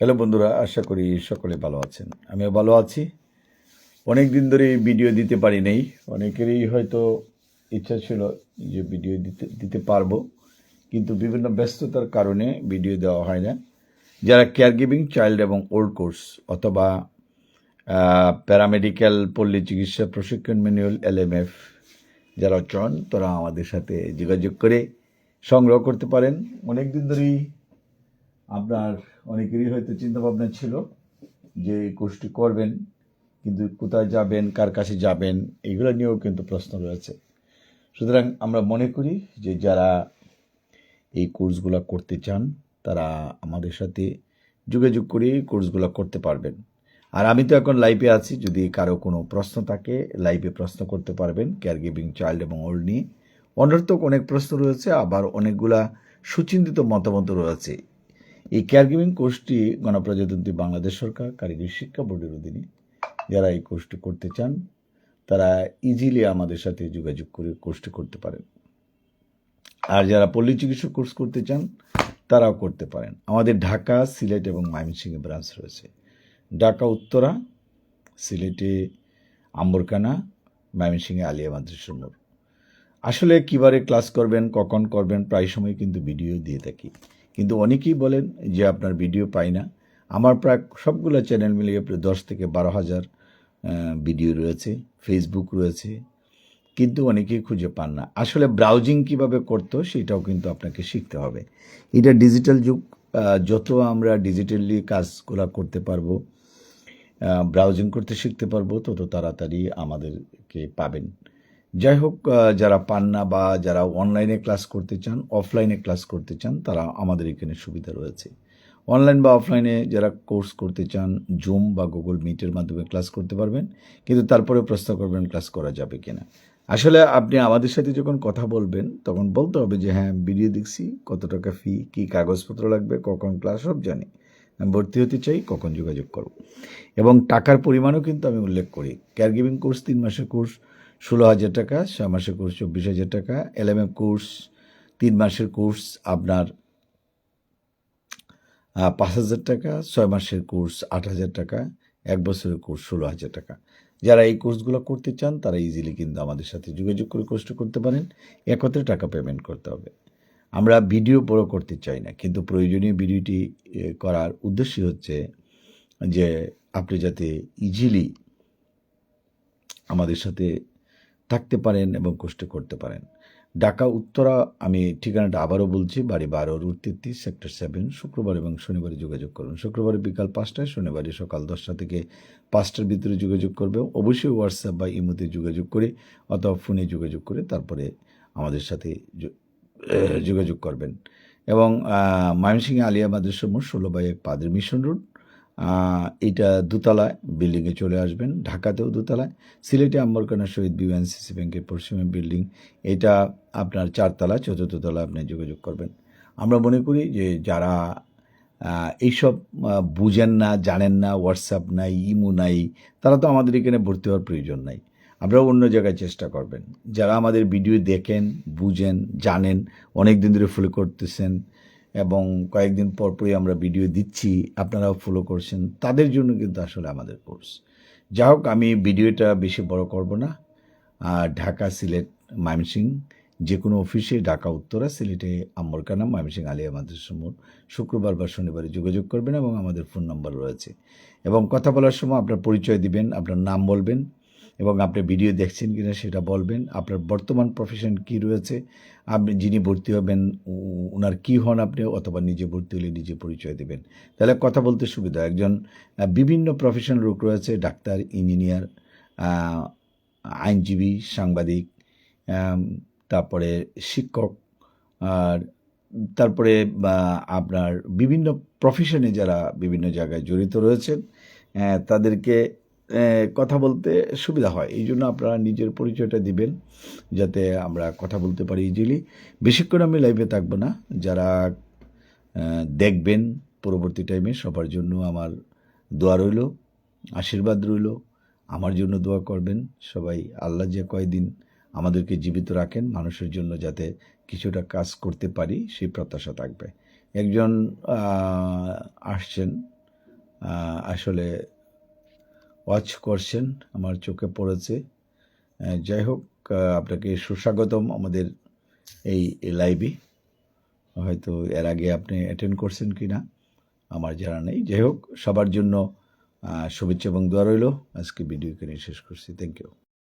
Hello বন্ধুরা, আশা করি সকলে ভালো আছেন। আমিও ভালো আছি। অনেক দিন ধরে ভিডিও দিতে পারি নাই। অনেকেরই হয়তো ইচ্ছা ছিল যে ভিডিও দিতে দিতে পারব। কিন্তু বিভিন্ন ব্যস্ততার কারণে ভিডিও দেওয়া হয় না। যারা কেয়ার গিভিং চাইল্ড এবং ওল্ড কোর্স অথবা প্যারামেডিক্যাল পল্লী চিকিৎসা প্রশিক্ষণ ম্যানুয়াল এলএমএফ যারা চান, তারা আমাদের সাথে যোগাযোগ করে সংগ্রহ করতে পারেন। অনেক দিন ধরেই আপনার অনেকেরই হয়তো চিন্তা ভাবনা ছিল যে এই কোর্সটি করবেন, কিন্তু কোথায় যাবেন, কার কাছে যাবেন, এগুলো নিয়েও কিন্তু প্রশ্ন রয়েছে। সুতরাং আমরা মনে করি যে যারা এই কোর্সগুলো করতে চান, তারা আমাদের সাথে যোগাযোগ করে কোর্সগুলো করতে পারবেন। আর আমি তো এখন লাইভে আছি, যদি কারও কোনো প্রশ্ন থাকে, লাইভে প্রশ্ন করতে পারবেন কেয়ার গিভিং চাইল্ড এবং ওল্ড নিয়ে। অনর্থক অনেক প্রশ্ন রয়েছে, আবার অনেকগুলা সুচিন্তিত মতামত রয়েছে। এই কেয়ার গিভিং কোর্সটি গণপ্রজাতন্ত্রী বাংলাদেশ সরকার, কারিগরি শিক্ষা বোর্ডের অধীনে। যারা এই কোর্সটি করতে চান, তারা ইজিলি আমাদের সাথে যোগাযোগ করে কোর্সটি করতে পারেন। আর যারা পল্লী চিকিৎসক কোর্স করতে চান, তারাও করতে পারেন। আমাদের ঢাকা, সিলেট এবং ময়মনসিংহে ব্রাঞ্চ রয়েছে। ঢাকা, উত্তরা, সিলেটে আম্বরকানা, ময়মনসিংহে আলিয়া মাদ্রাসার আসলে কীভাবে ক্লাস করবেন, কখন করবেন, প্রায় সময় কিন্তু ভিডিও দিয়ে থাকি। কিন্তু অনেকেই বলেন যে আপনার ভিডিও পাই না। আমার প্রায় সবগুলো চ্যানেল মিলিয়ে প্রায় দশ থেকে বারো হাজার ভিডিও রয়েছে ফেসবুক রয়েছে, কিন্তু অনেকেই খুঁজে পান না। আসলে ব্রাউজিং কীভাবে করতো সেটাও কিন্তু আপনাকে শিখতে হবে। এটা ডিজিটাল যুগ যত আমরা ডিজিটালি কাজগুলো করতে পারব ব্রাউজিং করতে শিখতে পারব, তত তাড়াতাড়ি আমাদেরকে পাবেন। যাই হোক যারা পান না বা যারা অনলাইনে ক্লাস করতে চান অফলাইনে ক্লাস করতে চান, তারা আমাদের এখানে সুবিধা রয়েছে। অনলাইন বা অফলাইনে যারা কোর্স করতে চান জুম বা গুগল মিটের মাধ্যমে ক্লাস করতে পারবেন, কিন্তু তারপরে প্রশ্ন করবেন ক্লাস করা যাবে কিনা। আসলে আপনি আমাদের সাথে যখন কথা বলবেন, তখন বলতে হবে যে হ্যাঁ ভিডিও দেখছি, কত টাকা ফি কী কাগজপত্র লাগবে, কখন ক্লাস সব জানি। আমি ভর্তি হতে চাই, কখন যোগাযোগ করব? এবং টাকার পরিমাণও কিন্তু আমি উল্লেখ করি। কেয়ার গিভিং কোর্স তিন মাসের কোর্স ষোলো হাজার টাকা ছয় মাসের কোর্স চব্বিশ হাজার টাকা এলএমএফ কোর্স তিন মাসের কোর্স আপনার পাঁচ হাজার টাকা ছয় মাসের কোর্স আট হাজার টাকা, এক বছরের কোর্স ষোলো হাজার টাকা। যারা এই কোর্সগুলো করতে চান, তারা ইজিলি কিন্তু আমাদের সাথে যোগাযোগ করে কোর্সটা করতে পারেন। একত্রে টাকা পেমেন্ট করতে হবে। আমরা ভিডিও বড় করতে চাই না, কিন্তু প্রয়োজনীয় ভিডিওটি করার উদ্দেশ্য হচ্ছে যে, আপনি যাতে ইজিলি আমাদের সাথে থাকতে পারেন এবং কষ্ট করতে পারেন। ঢাকা, উত্তরা, আমি ঠিকানাটা আবারও বলছি, বাড়ি বারো, রুট তেত্রিশ, সেক্টর সেভেন, শুক্রবার এবং শনিবারে যোগাযোগ করুন। শুক্রবারে বিকাল পাঁচটায়, শনিবারে সকাল দশটা থেকে পাঁচটার ভিতরে যোগাযোগ করবে অবশ্যই হোয়াটসঅ্যাপ বা ইমোতে যোগাযোগ করে অথবা ফোনে যোগাযোগ করে তারপরে আমাদের সাথে যোগাযোগ করবেন। এবং ময়মনসিংহে আলিয়া মাদ্রাসা ষোলো বাই পাদের মিশন রোড। এটা দোতলায় বিল্ডিংয়ে চলে আসবেন, ঢাকাতেও দোতলায়। সিলেটে আম্বরকানা শহীদ বিউএনসিসি ব্যাংকের পশ্চিমে বিল্ডিং এটা আপনার চারতলা, চতুর্থ তলা আপনি যোগাযোগ করবেন। আমরা মনে করি যে যারা এইসব বুঝেন না, জানেন না হোয়াটসঅ্যাপ নাই, ইমো নাই, তারা তো আমাদের এখানে ভর্তি হওয়ার প্রয়োজন নাই। আপনারা অন্য জায়গায় চেষ্টা করবেন। যারা আমাদের ভিডিও দেখেন, বুঝেন, জানেন অনেক দিন ধরে ফলো করতেছেন এবং কয়েকদিন পর পরই আমরা ভিডিও দিচ্ছি, আপনারাও ফলো করছেন। তাদের জন্য কিন্তু আসলে আমাদের কোর্স যা হোক, আমি ভিডিওটা বেশি বড় করব না। আর ঢাকা সিলেট ময়মনসিং যে কোনো অফিসে ঢাকা, উত্তরা, সিলেটে আম্বরকানা ময়মনসিং আলিয়া মাদ্রাসা মোড়। শুক্রবার বা শনিবারে যোগাযোগ করবেন এবং আমাদের ফোন নাম্বার রয়েছে। এবং কথা বলার সময় আপনার পরিচয় দিবেন, আপনার নাম বলবেন এবং আপনি ভিডিও দেখছেন কি না সেটা বলবেন। আপনার বর্তমান প্রফেশন কি রয়েছে? আপনি যিনি ভর্তি হবেন ওনার কি হন আপনি? অথবা নিজে ভর্তি হলে নিজে পরিচয় দেবেন। তাহলে কথা বলতে সুবিধা, একজন বিভিন্ন প্রফেশন লোক রয়েছে, ডাক্তার ইঞ্জিনিয়ার আইনজীবী, সাংবাদিক তারপরে শিক্ষক, আর তারপরে আপনার বিভিন্ন প্রফেশনে যারা বিভিন্ন জায়গায় জড়িত রয়েছেন তাদেরকে কথা বলতে সুবিধা হয়। এই জন্য আপনারা নিজের পরিচয়টা দিবেন, যাতে আমরা কথা বলতে পারি ইজিলি বেশিক্ষণ আমি লাইভে থাকব না। যারা দেখবেন পরবর্তী টাইমে সবার জন্য আমার দোয়া রইল, আশীর্বাদ রইল। আমার জন্য দোয়া করবেন। সবাই আল্লাহ যে কয়দিন আমাদেরকে জীবিত রাখেন, মানুষের জন্য যাতে কিছুটা কাজ করতে পারি, সেই প্রত্যাশা থাকবে। একজন আসছেন আসলে ওয়াচ করছেন, আমার চোখে পড়েছে। যাই হোক আপনাকে সুস্বাগতম আমাদের এই লাইভে হয়তো এর আগে আপনি অ্যাটেন্ড করছেন কি না আমার জানা নেই। যাই হোক, সবার জন্য শুভেচ্ছা এবং দোয়া রইল। আজকে ভিডিও এখানে শেষ করছি। Thank you